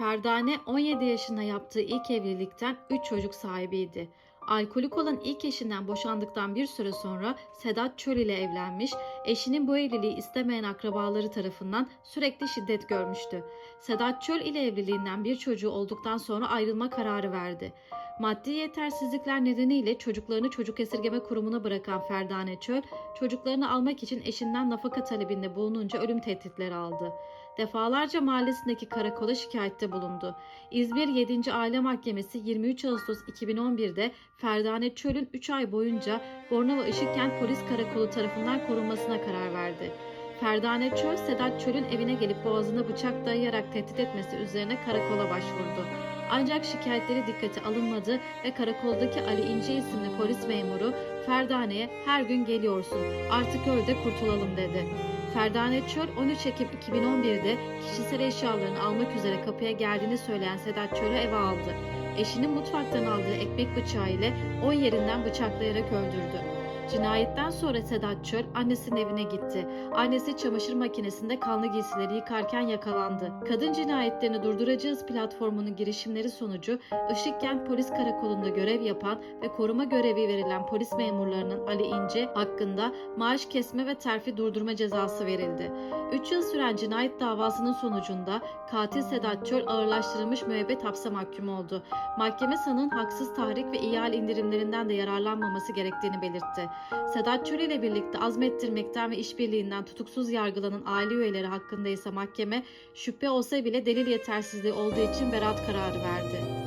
Ferdane 17 yaşında yaptığı ilk evlilikten 3 çocuk sahibiydi. Alkolik olan ilk eşinden boşandıktan bir süre sonra Sedat Çöl ile evlenmiş, eşinin bu evliliği istemeyen akrabaları tarafından sürekli şiddet görmüştü. Sedat Çöl ile evliliğinden bir çocuğu olduktan sonra ayrılma kararı verdi. Maddi yetersizlikler nedeniyle çocuklarını çocuk esirgeme kurumuna bırakan Ferdane Çöl, çocuklarını almak için eşinden nafaka talebinde bulununca ölüm tehditleri aldı. Defalarca mahallesindeki karakola şikayette bulundu. İzmir 7. Aile Mahkemesi 23 Ağustos 2011'de Ferdane Çöl'ün 3 ay boyunca Bornova Işıkkent Polis Karakolu tarafından korunmasına karar verdi. Ferdane Çöl, Sedat Çöl'ün evine gelip boğazına bıçak dayayarak tehdit etmesi üzerine karakola başvurdu. Ancak şikayetleri dikkate alınmadı ve karakoldaki Ali İnce isimli polis memuru Ferdane'ye her gün geliyorsun artık öl de kurtulalım dedi. Ferdane Çöl 13 Ekim 2011'de kişisel eşyalarını almak üzere kapıya geldiğini söyleyen Sedat Çöl'ü eve aldı. Eşinin mutfaktan aldığı ekmek bıçağı ile 10 yerinden bıçaklayarak öldürdü. Cinayetten sonra Sedat Çöl annesinin evine gitti. Annesi çamaşır makinesinde kanlı giysileri yıkarken yakalandı. Kadın cinayetlerini durduracağız platformunun girişimleri sonucu Işıkkent Polis Karakolu'nda görev yapan ve koruma görevi verilen polis memurlarının Ali İnce hakkında maaş kesme ve terfi durdurma cezası verildi. 3 yıl süren cinayet davasının sonucunda katil Sedat Çöl ağırlaştırılmış müebbet hapse mahkum oldu. Mahkeme sanığın haksız tahrik ve ihale indirimlerinden de yararlanmaması gerektiğini belirtti. Sedat Çöl ile birlikte azmettirmekten ve işbirliğinden tutuksuz yargılanan aile üyeleri hakkında ise mahkeme şüphe olsa bile delil yetersizliği olduğu için beraat kararı verdi.